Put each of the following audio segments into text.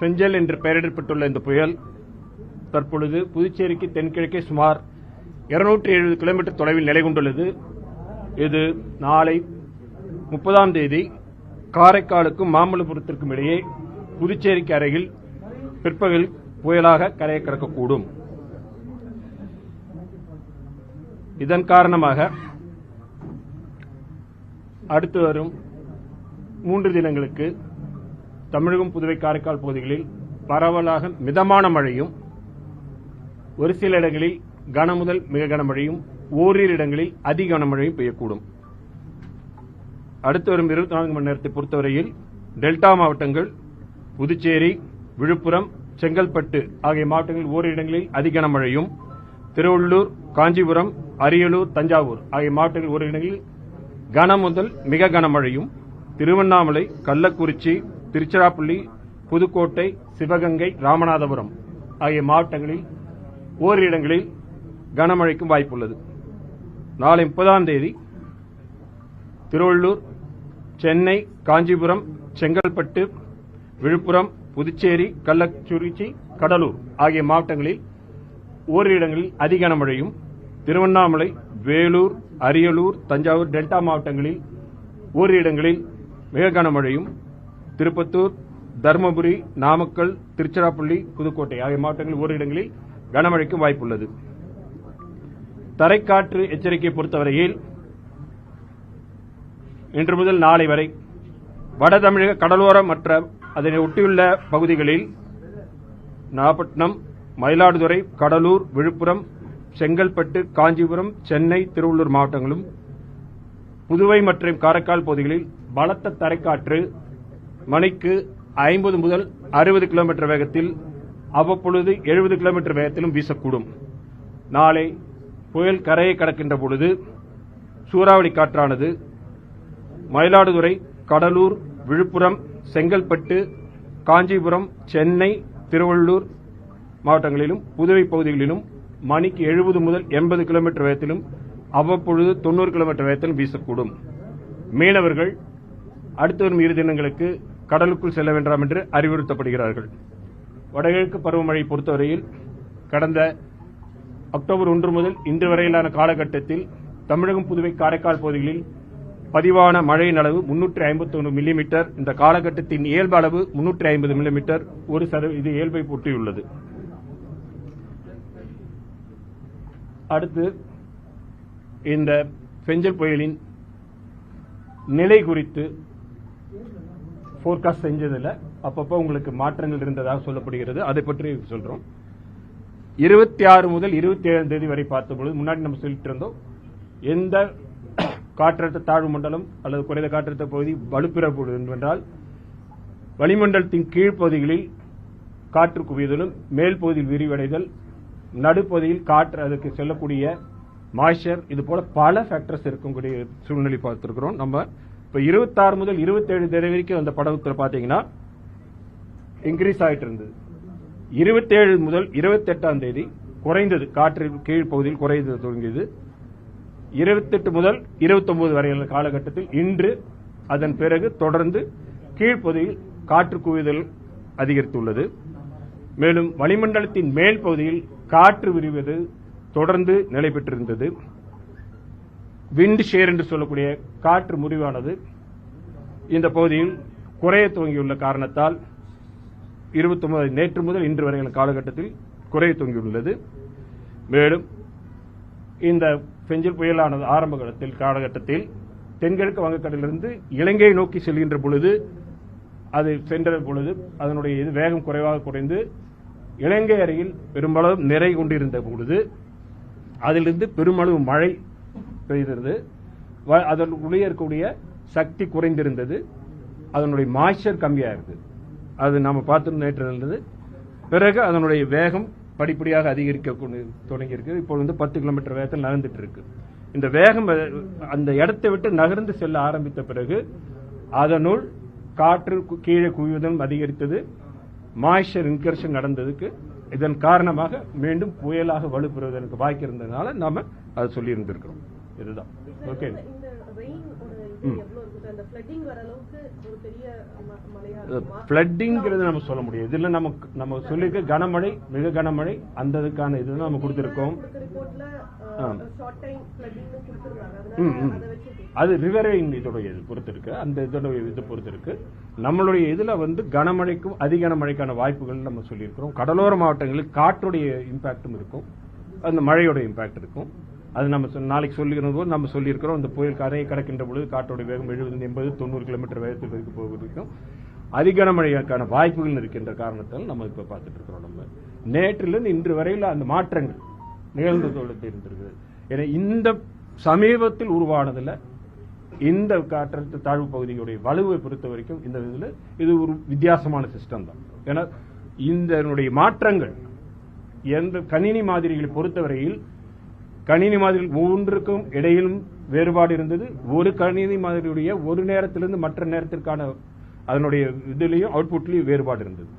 செஞ்சல் என்று பெயரிடப்பட்டுள்ள இந்த புயல் தற்பொழுது புதுச்சேரிக்கு தென்கிழக்கே சுமார் 270 எழுபது கிலோமீட்டர் தொலைவில் நிலை கொண்டுள்ளது. இது நாளை முப்பதாம் தேதி காரைக்காலுக்கும் மாமல்லபுரத்திற்கும் இடையே புதுச்சேரிக்கு அருகில் பிற்பகல் புயலாக கரையை கடக்கக்கூடும். இதன் காரணமாக அடுத்து வரும் மூன்று தினங்களுக்கு தமிழகம் புதுவை காரைக்கால் பகுதிகளில் பரவலாக மிதமான மழையும் ஒரு சில இடங்களில் கனமுதல் மிக கனமழையும் ஓரிரு இடங்களில் அதி கனமழையும் பெய்யக்கூடும். அடுத்து வரும் இருபத்தி நான்கு மணி நேரத்தை பொறுத்தவரையில் டெல்டா மாவட்டங்கள் புதுச்சேரி விழுப்புரம் செங்கல்பட்டு ஆகிய மாவட்டங்களில் ஓரிரு இடங்களில் அதி கனமழையும் திருவள்ளூர் காஞ்சிபுரம் அரியலூர் தஞ்சாவூர் ஆகிய மாவட்டங்களில் ஓரிரு இடங்களில் கனமுதல் மிக கனமழையும் திருவண்ணாமலை கள்ளக்குறிச்சி திருச்சிராப்பள்ளி புதுக்கோட்டை சிவகங்கை ராமநாதபுரம் ஆகிய மாவட்டங்களில் ஓரிரு இடங்களில் கனமழைக்கும் வாய்ப்புள்ளது. நாளை முப்பதாம் தேதி திருவள்ளூர் சென்னை காஞ்சிபுரம் செங்கல்பட்டு விழுப்புரம் புதுச்சேரி கள்ளக்குறிச்சி கடலூர் ஆகிய மாவட்டங்களில் ஓரிரு இடங்களில் அதி கனமழையும் திருவண்ணாமலை வேலூர் அரியலூர் தஞ்சாவூர் டெல்டா மாவட்டங்களில் ஓரிரு இடங்களில் மிக கனமழையும் திருப்பத்தூர் தருமபுரி நாமக்கல் திருச்சிராப்பள்ளி புதுக்கோட்டை ஆகிய மாவட்டங்களில் ஓரிரு இடங்களில் கனமழைக்கும் வாய்ப்புள்ளது. தரைக்காற்று எச்சரிக்கை பொறுத்தவரையில் இன்று முதல் நாளை வரை வட தமிழக கடலோரம் மற்ற அதனை ஒட்டியுள்ள பகுதிகளில் நாகப்பட்டினம் மயிலாடுதுறை கடலூர் விழுப்புரம் செங்கல்பட்டு காஞ்சிபுரம் சென்னை திருவள்ளூர் மாவட்டங்களும் புதுவை மற்றும் காரைக்கால் பகுதிகளில் பலத்த தரைக்காற்று மணிக்கு ஐம்பது முதல் அறுபது கிலோமீட்டர் வேகத்தில் அவ்வப்பொழுது எழுபது கிலோமீட்டர் வேகத்திலும் வீசக்கூடும். நாளை புயல் கரையை கடக்கின்ற பொழுது சூறாவளி காற்றானது மயிலாடுதுறை கடலூர் விழுப்புரம் செங்கல்பட்டு காஞ்சிபுரம் சென்னை திருவள்ளூர் மாவட்டங்களிலும் புதுவை பகுதிகளிலும் மணிக்கு எழுபது முதல் எண்பது கிலோமீட்டர் வேகத்திலும் அவ்வப்பொழுது தொண்ணூறு கிலோமீட்டர் வேகத்திலும் வீசக்கூடும். மீனவர்கள் அடுத்து வரும் இரு தினங்களுக்கு கடலுக்குள் செல்ல வேண்டாம் என்று அறிவுறுத்தப்படுகிறார்கள். வடகிழக்கு பருவமழை பொறுத்தவரையில் கடந்த அக்டோபர் ஒன்று முதல் இன்று வரையிலான காலகட்டத்தில் தமிழகம் புதுவை காரைக்கால் பகுதிகளில் பதிவான மழையின் அளவு முன்னூற்றி ஐம்பத்தி மில்லிமீட்டர் இந்த காலகட்டத்தின் இயல்பு அளவு முன்னூற்றி ஐம்பது மில்லிமீட்டர் ஒரு சதவீத இது இயல்பை ஒட்டியுள்ளது அடுத்து இந்த பெஞ்சல் புயலின் நிலை குறித்து ஃபோர்காஸ்ட் செஞ்சதில் அப்பப்போ உங்களுக்கு மாற்றங்கள் இருந்ததாக சொல்லப்படுகிறது. அதை பற்றி சொல்றோம். இருபத்தி ஆறு முதல் இருபத்தி ஏழாம் தேதி வரை பார்த்தபொழுது முன்னாடி நம்ம சொல்லிட்டு இருந்தோம் எந்த காற்றழுத்த தாழ்வு மண்டலம் அல்லது குறைந்த காற்றழுத்த பகுதி வலுப்பிறப்படுது என்றால் வளிமண்டலத்தின் கீழ்ப்பகுதிகளில் காற்று குவிதலும் மேல் பகுதியில் விரிவடைதல் நடுப்பகுதியில் காற்று அதுக்கு செல்லக்கூடிய மாய்ச்சர் இது போல பல ஃபேக்டர்ஸ் இருக்கக்கூடிய சூழ்நிலை பார்த்திருக்கிறோம். நம்ம இப்போ இருபத்தாறு முதல் 27 தேதி வரைக்கும் அந்த படத்துல பார்த்தீங்கன்னா இன்க்ரீஸ் ஆயிட்டு இருந்தது 27 முதல் 28ஆம் தேதி குறைந்தது. காற்று கீழ் பகுதியில் குறைந்தது தொடங்கியது. 28 முதல் இருபத்தொன்பது வரையான காலகட்டத்தில் இன்று அதன் பிறகு தொடர்ந்து கீழ்ப்பகுதியில் காற்று குவிதல் அதிகரித்துள்ளது. மேலும் வளிமண்டலத்தின் மேல் பகுதியில் காற்று விரிவது தொடர்ந்து நிலை பெற்றிருந்தது விண்ட் ஷேர் என்று சொல்லக்கூடிய காற்று முறிவானது இந்த பகுதியில் குறைய துவங்கியுள்ள காரணத்தால் 29 நேற்று முதல் இன்று வரையிலான காலகட்டத்தில் குறைய துவங்கியுள்ளது. மேலும் இந்த பெஞ்சில் புயலானது ஆரம்ப காலத்தில் காலகட்டத்தில் தென்கிழக்கு வங்கக்கடலிலிருந்து இலங்கையை நோக்கி செல்கின்ற பொழுது அது சென்ற பொழுது அதனுடைய இது வேகம் குறைவாக குறைந்து இலங்கை அருகில் பெரும்பாலும் நிறை கொண்டிருந்த பொழுது அதிலிருந்து பெருமளவு மழை பெய்திருந்தது. வ- அதனுடைய இருக்கக்கூடிய சக்தி குறைந்திருந்தது. அதனுடைய மாய்ச்சர் கம்மியாக இருந்தது அது நாம பார்த்து நேற்று இருந்தது. பிறகு அதனுடைய வேகம் படிப்படியாக அதிகரிக்க கொண்டு- தொடங்கியிருக்கு. இப்போ வந்து பத்து கிலோமீட்டர் வேகத்தில் நகர்ந்துட்டு இருக்கு இந்த வேகம் அந்த இடத்தை விட்டு நகர்ந்து செல்ல ஆரம்பித்த பிறகு அதனுள் காற்று கீழே குவிவதும் அதிகரித்தது. மாய்ச்சர் இன்கர்ஷன் நடந்ததுக்கு இதன் காரணமாக மீண்டும் புயலாக வலுப்பெறுவதற்கு வாய்க்கு இருந்ததுனால நாம அதை சொல்லியிருந்திருக்கிறோம். இதுதான். ஓகே? ஃப்ளட்டிங்கிறது நம்ம சொல்ல முடியாது. இதுல நமக்கு நம்ம சொல்லியிருக்க கனமழை மிக கனமழை அந்த இதுக்கான இது நம்ம கொடுத்திருக்கோம். அதை ரிவரைன் இதோடைய இது பொறுத்து இருக்கு அந்த இதோட இது பொறுத்து இருக்கு நம்மளுடைய இதுல வந்து கனமழைக்கும் அதி கனமழைக்கான வாய்ப்புகள் நம்ம சொல்லியிருக்கிறோம். கடலோர மாவட்டங்களில் காற்றுடைய இம்பாக்டும் இருக்கும். அந்த மழையோட இம்பாக்ட் இருக்கும். அது நம்ம நாளைக்கு சொல்லிக்கிற போது நம்ம சொல்லியிருக்கிறோம். அந்த புயல் கரையை கடக்கின்ற பொழுது காற்றோட வேகம் எழுபது எண்பது தொண்ணூறு கிலோமீட்டர் வேகத்தில் வரைக்கும். போவதற்கும் அதிகனமழைக்கான வாய்ப்புகள் இருக்கின்ற காரணத்தால் நம்ம இப்ப பார்த்துட்டு இருக்கிறோம் நம்ம. நேற்றிலிருந்து இன்று வரையில் அந்த மாற்றங்கள் நிகழ்ந்து கொண்டு இருந்திருக்குது. ஏன்னா இந்த சமீபத்தில் உருவானதுல இந்த காற்றழுத்த தாழ்வு பகுதியுடைய வலுவை பொறுத்த வரைக்கும் இந்த இதில் இது ஒரு வித்தியாசமான சிஸ்டம் தான். ஏன்னா இந்த மாற்றங்கள் எந்த கணினி மாதிரிகளை பொறுத்தவரையில் கணினி மாதிரி ஒவ்வொன்றுக்கும் இடையிலும் வேறுபாடு இருந்தது. ஒரு கணினி மாதிரியுடைய ஒரு நேரத்திலிருந்து மற்ற நேரத்திற்கான அதனுடைய இதுலேயும் அவுட்புட்லயும் வேறுபாடு இருந்தது.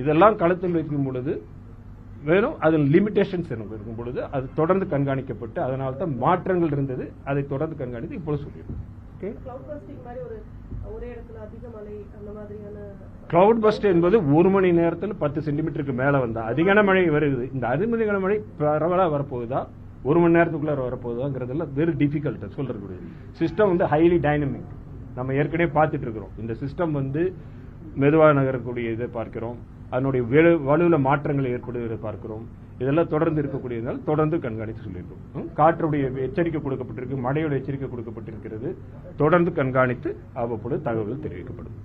இதெல்லாம் களத்தில் வைக்கும் பொழுது வெறும் அதில் லிமிடேஷன்ஸ் இருக்கும் பொழுது அது தொடர்ந்து கண்காணிக்கப்பட்டு அதனால தான் மாற்றங்கள் இருந்தது. அதை தொடர்ந்து கண்காணித்து இப்பொழுது சொல்லியிருக்கோம். ஓகே ஒரே இடத்துல அதிக மழை அந்த மாதிரியான கிளவுட் பஸ்ட் என்பது ஒரு மணி நேரத்தில் பத்து சென்டிமீட்டருக்கு மேல வந்தா அதிகன மழை வருது. இந்த அதிகன மழை பரவலா வரப்போகுதா? ஒரு மணி நேரத்துக்குள்ள வரப்போகுதாங்கிறதுல வெரி டிஃபிகல்ட் சொல்றது சிஸ்டம் வந்து ஹைலி டைனமிக் நம்ம ஏற்கனவே பார்த்துட்டு இருக்கிறோம் இந்த சிஸ்டம் வந்து மெதுவாக நகரக்கூடிய இதை பார்க்கிறோம். அதனுடைய வலுவில் மாற்றங்கள் ஏற்படுவதை பார்க்கிறோம். இதெல்லாம் தொடர்ந்து இருக்கக்கூடியதால் தொடர்ந்து கண்காணித்து சொல்லியிருக்கோம் காற்றுடைய எச்சரிக்கை கொடுக்கப்பட்டிருக்கு மழையோட எச்சரிக்கை கொடுக்கப்பட்டிருக்கிறது. தொடர்ந்து கண்காணித்து அவ்வப்போது தகவல் தெரிவிக்கப்படும்.